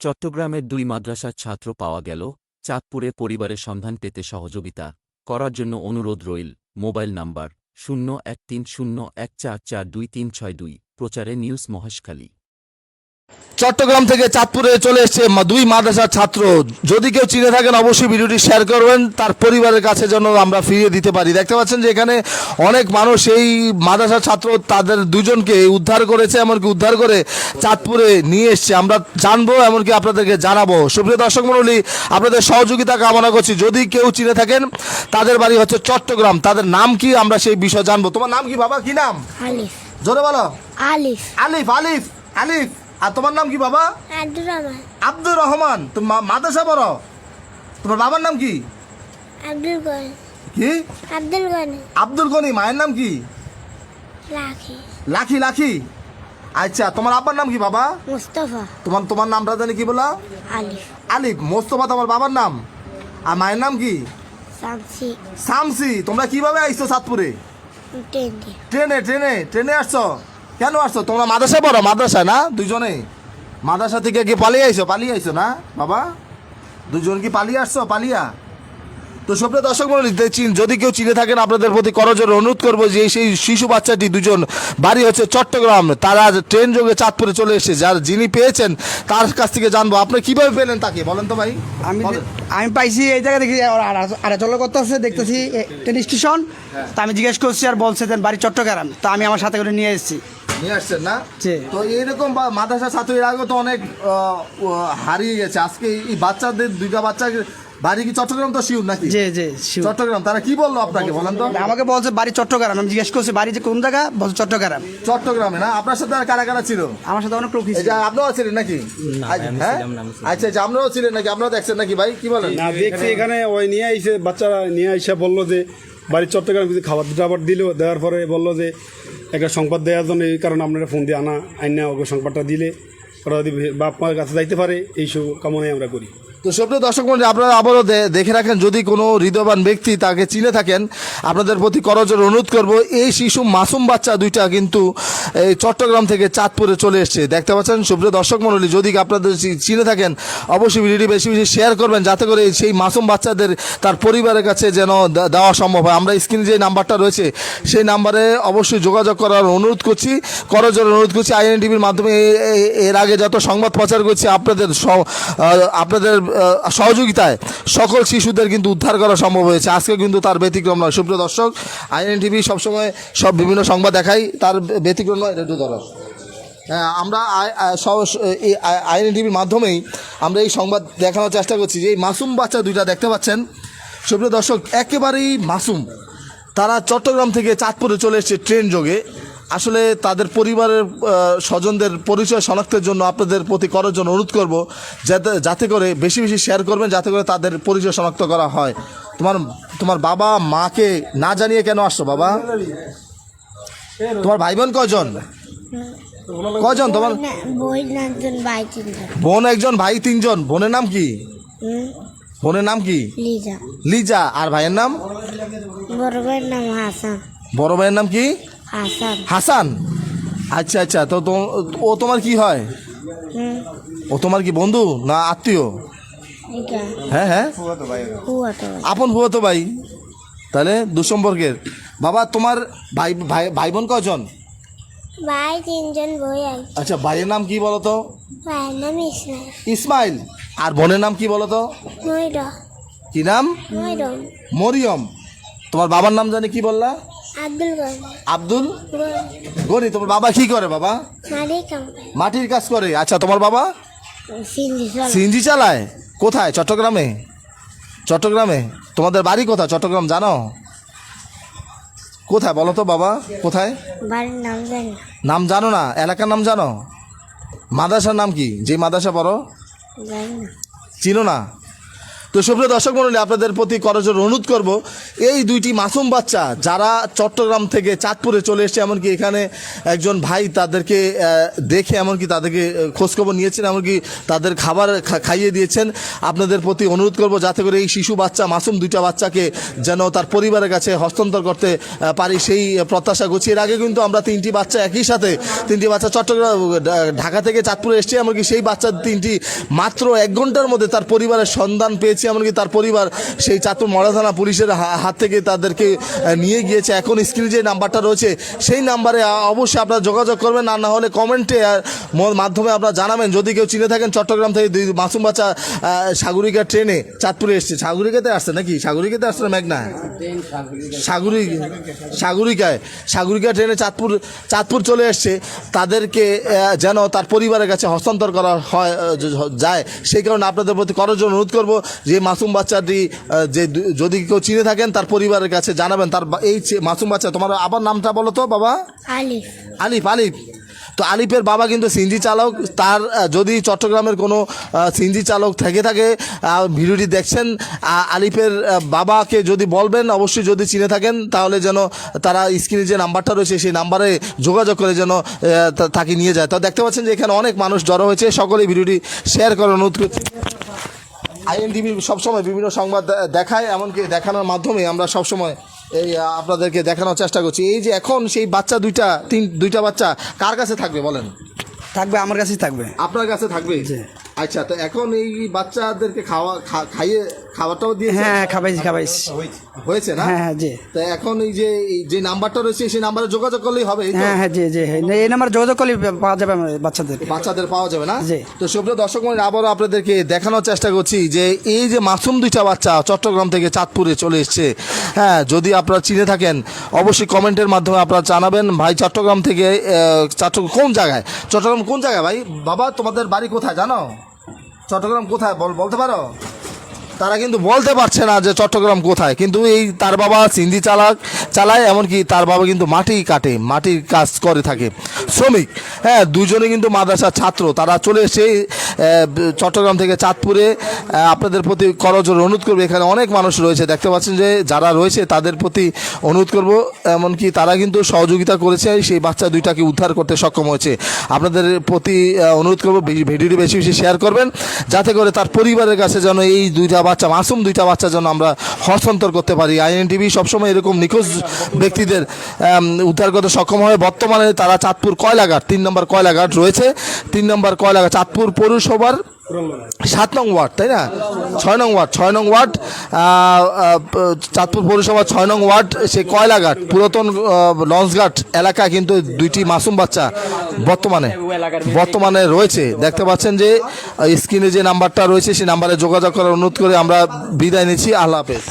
চট্টগ্রামের দুই মাদ্রাসার ছাত্র পাওয়া গেল, চাঁদপুরে পরিবারের সন্ধান পেতে সহযোগিতা, করার জন্য অনুরোধ রইল, মোবাইল নাম্বার, শূন্য এক তিন শূন্য এক চার চার দুই তিন ছয় দুই, প্রচারে নিউজ মহেশখালী। চট্টগ্রাম থেকে চাঁদপুরে চলে এসেছে দুই মাদ্রাসার ছাত্র। যদি কেউ চিনে থাকেন অবশ্যই ভিডিওটি শেয়ার করবেন। তার পরিবারের কাছে যেন আমরা ফিরিয়ে দিতে পারি। দেখতে পাচ্ছেন যে এখানে অনেক মানুষ এই মাদ্রাসার ছাত্র তাদের দুজনকে উদ্ধার করেছে এমনকি উদ্ধার করে চাঁদপুরে নিয়ে এসছে। আমরা জানব এমনকি আপনাদেরকে জানাব। সুপ্রিয় দর্শক মণ্ডলী আপনাদের সহযোগিতা কামনা করছি। যদি কেউ চিনে থাকেন তাদের বাড়ি হচ্ছে চট্টগ্রাম। তাদের নাম কি? আমরা সেই বিষয় জানব। তোমার নাম কি বাবা? কি নাম? আলিফ। জোরে বলো। আলিফ। আলিফ আলিফ আলিফ। আর তোমার নাম কি বাবা? আব্দুর রহমান। আব্দুর রহমান। তুমি মাদ্রাসা পড়ো? তোমার বাবার নাম কি? আব্দুল গনি। কি? আব্দুল গনি। আব্দুল গনি মায়ের নাম কি? রাখি লাখি লাখি। আচ্ছা তোমার আব্বার নাম কি বাবা? মুস্তফা। তোমার তোমার নামটা জানি কি বলা? আলিফ। আলিফ। মোস্তফা তোমার বাবার নাম? আর মায়ের নাম কি? শামসি। শামসি। তোমরা কীভাবে আইছো সাতপুরে? টেন্ডি ট্রেনে ট্রেনে। ট্রেনে আসছো? কেন আসছো? তোমরা মাদ্রাসা পড়ো? মাদ্রাসা না? দুজনে মাদ্রাসা থেকে কি পালিয়ে আইছো? পালিয়ে আইছো না? বাবা? দুজন কি পালিয়ে আসছো? পালিয়া? তো সপ্রিয় দর্শক মন্ডলী যদি কেউ চিনে থাকেন আপনাদের প্রতি করজোর অনুরোধ করব যে সেই শিশু বাচ্চাটি দুজন বাড়ি হচ্ছে চট্টগ্রাম। তারা ট্রেন যোগে চাঁদপুরে চলে এসেছে। যার যিনি পেয়েছেন তার কাছ থেকে জানব। আপনি কীভাবে পেলেন তাকে? বলেন তো ভাই। আমি। আমি পাইছি এই জায়গায় দেখি আড়াচলা করতে আছে দেখতেছি ট্রেন স্টেশন তা আমি জিজ্ঞেস করছি আর বলছে দেন বাড়ি চট্টগ্রাম। তা আমি আমার সাথে করে নিয়ে এসেছি। নিয়ে আসছেন না। তো এইরকম বা- মাদ্রাসা ছাত্র এর আগে তো অনেক হারিয়ে গেছে। আজকে এই বাচ্চাদের দুইটা বাচ্চা বাড়ি কি চট্টগ্রাম তো শিউর নাকি? জি জি চট্টগ্রাম। তারা কি বলল আপনাকে বলেন তো? আমাকে বলছে বাড়ি চট্টগ্রাম। আমি জিজ্ঞেস করছি বাড়ি যে কোন জায়গা? বলছে চট্টগ্রাম। চট্টগ্রামে না? আপনার সাথে আর কারা কারা ছিল? আমার সাথে অনেক লোক এই যে আপনারাও ছিলেন নাকি? আচ্ছা, হ্যাঁ? আচ্ছা আচ্ছা আপনারাও ছিলেন নাকি? আপনারা দেখছেন নাকি ভাই? কি বলেন? না দেখছি এখানে ওই নিয়ে আইসে বাচ্চারা নিয়ে আইসা বলল যে বাড়ির চট্টগ্রাম কিছু খাবার দাবার দিল দেওয়ার পরে বলল যে একটা সংবাদ দেওয়ার জন্য এই কারণে আপনারা ফোন দিয়ে আনা, আইনা ওকে সংবাদটা দিলে ওরা যদি বাপ মার কাছে যাইতে পারে, এইসব কামনাই আমরা করি। তো সুপ্রিয় দর্শক মন্ডলী, আপনারা আবারও দেখে রাখেন, যদি কোনো হৃদয়বান ব্যক্তি তাকে চিনে থাকেন, আপনাদের প্রতি করজোর অনুরোধ করব, এই শিশু মাসুম বাচ্চা দুইটা কিন্তু এই চট্টগ্রাম থেকে চাঁদপুরে চলে এসেছে। দেখতে পাচ্ছেন, সুপ্রিয় দর্শক মন্ডলী, যদি আপনাদের চিনে থাকেন, অবশ্যই ভিডিওটি বেশি বেশি শেয়ার করবেন, যাতে করে সেই মাসুম বাচ্চাদের তার পরিবারের কাছে যেন দেওয়া সম্ভব হয়। আমরা স্ক্রিনে যে নাম্বারটা রয়েছে, সেই নাম্বারে অবশ্যই যোগাযোগ করার অনুরোধ করছি, করজোর অনুরোধ করছি আইএন টিভির মাধ্যমে এর আগে যত সংবাদ প্রচার করছি, আপনাদের আপনাদের সহযোগিতায় সকল শিশুদের কিন্তু উদ্ধার করা সম্ভব হয়েছে। আজকে কিন্তু তার ব্যতিক্রম নয়। সুপ্রিয় দর্শক আইএন টিভি সবসময় সব বিভিন্ন সংবাদ দেখাই তার ব্যতিক্রম নয় রেডিও দরজ হ্যাঁ, আমরা আইএন টিভির মাধ্যমেই আমরা এই সংবাদ দেখানোর চেষ্টা করছি যে এই মাসুম বাচ্চা দুইটা দেখতে পাচ্ছেন। সুপ্রিয় দর্শক একেবারেই মাসুম। তারা চট্টগ্রাম থেকে চাঁদপুরে চলে এসেছে ট্রেন যোগে। আসলে তাদের পরিবারের স্বজনদের পরিচয় শনাক্তের জন্য আপনাদের প্রতি করার জন্য অনুরোধ করব যাতে যাতে করে বেশি বেশি শেয়ার করবেন যাতে করে তাদের পরিচয় শনাক্ত করা হয়। তোমার তোমার বাবা মাকে না জানিয়ে কেন আসছো বাবা? তোমার ভাই বোন কজন? কজন? তোমার বোন একজন ভাই তিনজন। বোনের নাম কি? বোনের নাম কি? লিজা। লিজা। আর ভাইয়ের নাম? বড় ভাইয়ের নাম হাসান। বড় ভাইয়ের নাম কি? হাসান। হাসান? আচ্ছা আচ্ছা তো তো- ও তোমার কি হয়? হুম, ও তোমার কি বন্ধু না আত্মীয়? এটা হ্যাঁ হ্যাঁ। আপন ভুয়া তো ভাই। তাহলে দুসম্পর্কের। বাবা তোমার ভাই ভাই ভাই বোন কজন? ভাই তিনজন বই আই আচ্ছা ভাইয়ের নাম কি বলো তো ভাইয়ের নাম ইসমাইল। ইসমাইল। আর বোনের নাম কি বলো তো ময়ূর। কি নাম? ময়ূরম। মরিয়ম। তোমার বাবার নাম জানি কি বললা? আব্দুল গনি। আব্দুল গনি। তোমার বাবা কি করে বাবা? মাটির কাজ করে। আচ্ছা তোমার বাবা? সিন্ধি চালায়। কোথায়? চট্টগ্রামে? চট্টগ্রামে? তোমাদের বাড়ি কোথায়? চট্টগ্রাম জানো? কোথায় বলো তো বাবা কোথায়? নাম জানি না। এলাকার নাম জানো? মাদ্রাসার নাম কি? যে মাদ্রাসা পড়ো? চিনো না? তো সুপ্রিয় দর্শক মন্ডলী, আপনাদের প্রতি করজোর অনুরোধ করব, এই দুইটি মাসুম বাচ্চা যারা চট্টগ্রাম থেকে চাঁদপুরে চলে এসেছে, এমনকি এখানে একজন ভাই তাদেরকে দেখে এমনকি তাদেরকে খোঁজখবর নিয়েছেন, এমনকি তাদের খাবার খাইয়ে দিয়েছেন। আপনাদের প্রতি অনুরোধ করব যাতে করে এই শিশু বাচ্চা, মাসুম দুইটা বাচ্চাকে যেন তার পরিবারের কাছে হস্তান্তর করতে পারি সেই প্রত্যাশা এর আগে কিন্তু আমরা তিনটি বাচ্চা একই সাথে, তিনটি বাচ্চা চট্টগ্রাম ঢাকা থেকে চাঁদপুরে এসছে, এমনকি সেই বাচ্চা তিনটি মাত্র এক ঘণ্টার মধ্যে তার পরিবারের সন্ধান পেয়েছে। এমনকি তার পরিবার সেই চাঁদপুর মরা থানা পুলিশের হাত থেকে তাদেরকে নিয়ে গিয়েছে। এখন স্ক্রিনে যে নাম্বারটা রয়েছে, সেই নাম্বারে অবশ্যই আপনারা যোগাযোগ করবেন। আর না হলে কমেন্টে মাধ্যমে আপনারা জানাবেন। যদি কেউ চিনে থাকেন, চট্টগ্রাম থেকে দুই মাসুম বাচ্চা সাগরিকা ট্রেনে চাঁদপুরে এসছে। সাগরিকাতে আসছে নাকি? সাগরিকাতে আসছে না মেঘনা সাগরিক সাগরিকায়। সাগরিকা ট্রেনে চাঁদপুর চাঁদপুর চলে এসছে। তাদেরকে যেন তার পরিবারের কাছে হস্তান্তর করা হয় যায়। সেই কারণে আপনাদের প্রতি করার জন্য অনুরোধ করব যে মাসুম বাচ্চাটি যে যদি কেউ চিনে থাকেন তার পরিবারের কাছে জানাবেন। তার এই মাসুম বাচ্চা তোমার আবার নামটা বলো তো বাবা? আলিফ। আলিফ আলিফ। তো আলিফের বাবা কিন্তু সিনজি চালক। তার যদি চট্টগ্রামের কোনো সিনজি চালক থেকে থাকে ভিডিওটি দেখছেন আলিফের বাবাকে যদি বলবেন অবশ্যই যদি চিনে থাকেন তাহলে যেন তারা স্ক্রিনে যে নাম্বারটা রয়েছে সেই নাম্বারে যোগাযোগ করে যেন তাকে নিয়ে যায়। তো দেখতে পাচ্ছেন যে এখানে অনেক মানুষ জড়ো হয়েছে। সকলেই ভিডিওটি শেয়ার করার অনুরোধ করছি। আইএনটিভি সবসময় বিভিন্ন সংবাদ দেখায় এমনকি দেখানোর মাধ্যমে আমরা সবসময় এই আপনাদেরকে দেখানোর চেষ্টা করছি। এই যে এখন সেই বাচ্চা দুইটা তিন দুইটা বাচ্চা কার কাছে থাকবে বলেন? থাকবে আমার কাছেই থাকবে। আপনার কাছে থাকবে? আচ্ছা তো এখন এই বাচ্চাদেরকে খাওয়া খাইয়ে খাবারটাও দিয়ে হ্যাঁ হ্যাঁ খাবাইছি খাবাইছি হয়েছে না? হ্যাঁ হ্যাঁ জি। তো এখন এই যে যে নাম্বারটা রয়েছে সেই নাম্বারে যোগাযোগ করলেই হবে হ্যাঁ হ্যাঁ জি জি হ্যাঁ এই নাম্বার যোগাযোগ করলে পাওয়া যাবে বাচ্চাদের বাচ্চাদের পাওয়া যাবে না? জি। তো সুপ্রিয় দর্শক মন্ডলী আবারও আপনাদেরকে দেখানোর চেষ্টা করছি যে এই যে মাসুম দুইটা বাচ্চা চট্টগ্রাম থেকে চাঁদপুরে চলে এসছে। হ্যাঁ যদি আপনারা চিনে থাকেন অবশ্যই কমেন্টের মাধ্যমে আপনারা জানাবেন ভাই চট্টগ্রাম থেকে চট্টগ্রাম কোন জায়গায়? চট্টগ্রাম কোন জায়গায় ভাই? বাবা তোমাদের বাড়ি কোথায় জানো? চট্টগ্রাম কোথায় বল বলতে পারো? তারা কিন্তু বলতে পারছে না যে চট্টগ্রাম কোথায়। কিন্তু এই তার বাবা সিন্ধি চালাক, চালায়, এমনকি তার বাবা কিন্তু মাটি কাটে, মাটির কাজ করে থাকে। শ্রমিক হ্যাঁ দুজনে কিন্তু মাদ্রাসার ছাত্র, তারা চলে এসে চট্টগ্রাম থেকে চাঁদপুরে আপনাদের প্রতি করজোর অনুরোধ করবে। এখানে অনেক মানুষ রয়েছে, দেখতে পাচ্ছেন যে যারা রয়েছে তাদের প্রতি অনুরোধ করব। এমনকি তারা কিন্তু সহযোগিতা করেছে, সেই বাচ্চা দুইটাকে উদ্ধার করতে সক্ষম হয়েছে। আপনাদের প্রতি অনুরোধ করব ভিডিওটি বেশি বেশি শেয়ার করবেন, যাতে করে তার পরিবারের কাছে যেন এই দুইটা বাচ্চা, মাসুম দুইটা বাচ্চা যেন আমরা হস্তান্তর করতে পারি। আইএনটিভি সবসময় এরকম নিখোঁজ ব্যক্তিদের উদ্ধার করতে সক্ষম হয়। বর্তমানে তারা চাঁদপুর কয়লাঘাট, তিন নম্বর কয়লাঘাট রয়েছে। তিন নম্বর কয়লাঘাট, চাঁদপুর পৌরসভার সাত নং ওয়ার্ড, তাই না? ছয় নং ওয়ার্ড, ছয় নং ওয়ার্ড চাঁদপুর পৌরসভা ছয় নং ওয়ার্ড, সে কয়লাঘাট, পুরাতন লঞ্চঘাট এলাকা কিন্তু দুইটি মাসুম বাচ্চা বর্তমানে বর্তমানে রয়েছে। দেখতে পাচ্ছেন যে স্ক্রিনে যে নাম্বারটা রয়েছে, সেই নাম্বারে যোগাযোগ করার অনুরোধ করে আমরা বিদায় নিচ্ছি। আল্লাহ হাফেজ।